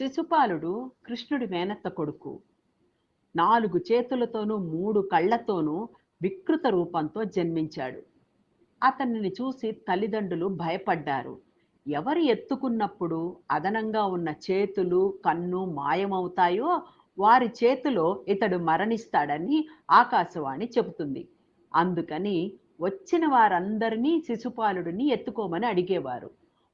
శిశుపాలుడు కృష్ణుడి మేనత్త కొడుకు. నాలుగు చేతులతోనూ మూడు కళ్ళతోనూ వికృత రూపంతో జన్మించాడు. అతనిని చూసి తల్లిదండ్రులు భయపడ్డారు. ఎవరు ఎత్తుకున్నప్పుడు అదనంగా ఉన్న చేతులు కన్ను మాయమవుతాయో వారి చేతిలో ఇతడు మరణిస్తాడని ఆకాశవాణి చెబుతుంది. అందుకని వచ్చిన వారందరినీ శిశుపాలుడిని ఎత్తుకోమని అడిగేవారు.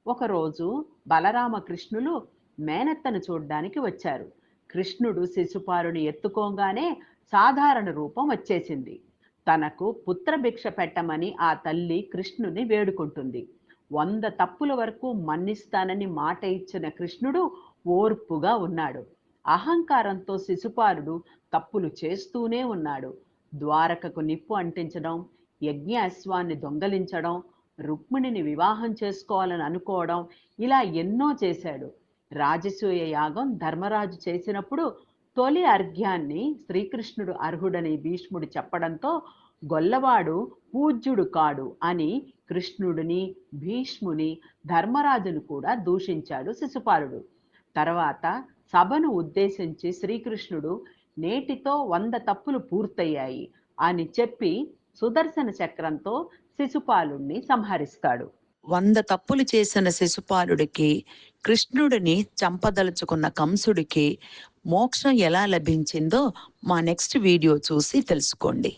ఒకరోజు బలరామకృష్ణులు మేనత్తను చూడ్డానికి వచ్చారు. కృష్ణుడు శిశుపాలుని ఎత్తుకోగానే సాధారణ రూపం వచ్చేసింది. తనకు పుత్రభిక్ష పెట్టమని ఆ తల్లి కృష్ణుని వేడుకుంటుంది. వంద తప్పుల వరకు మన్నిస్తానని మాట ఇచ్చిన కృష్ణుడు ఓర్పుగా ఉన్నాడు. అహంకారంతో శిశుపాలుడు తప్పులు చేస్తూనే ఉన్నాడు. ద్వారకకు నిప్పు అంటించడం యజ్ఞ అశ్వాన్ని దొంగలించడం రుక్మిణిని వివాహం చేసుకోవాలని అనుకోవడం ఇలా ఎన్నో చేశాడు. రాజసూయ యాగం ధర్మరాజు చేసినప్పుడు తొలి అర్ఘ్యాన్ని శ్రీకృష్ణుడు అర్హుడని భీష్ముడు చెప్పడంతో గొల్లవాడు పూజ్యుడు కాడు అని కృష్ణుడిని భీష్ముని ధర్మరాజును కూడా దూషించాడు శిశుపాలుడు. తర్వాత సభను ఉద్దేశించి శ్రీకృష్ణుడు నేటితో వంద తప్పులు పూర్తయ్యాయి అని చెప్పి సుదర్శన చక్రంతో శిశుపాలుణ్ణి సంహరిస్తాడు. వంద తప్పులు చేసిన శిశుపాలుడికి కృష్ణుడిని చంపదలుచుకున్న కంసుడికి మోక్షం ఎలా లభించిందో మా నెక్స్ట్ వీడియో చూసి తెలుసుకోండి.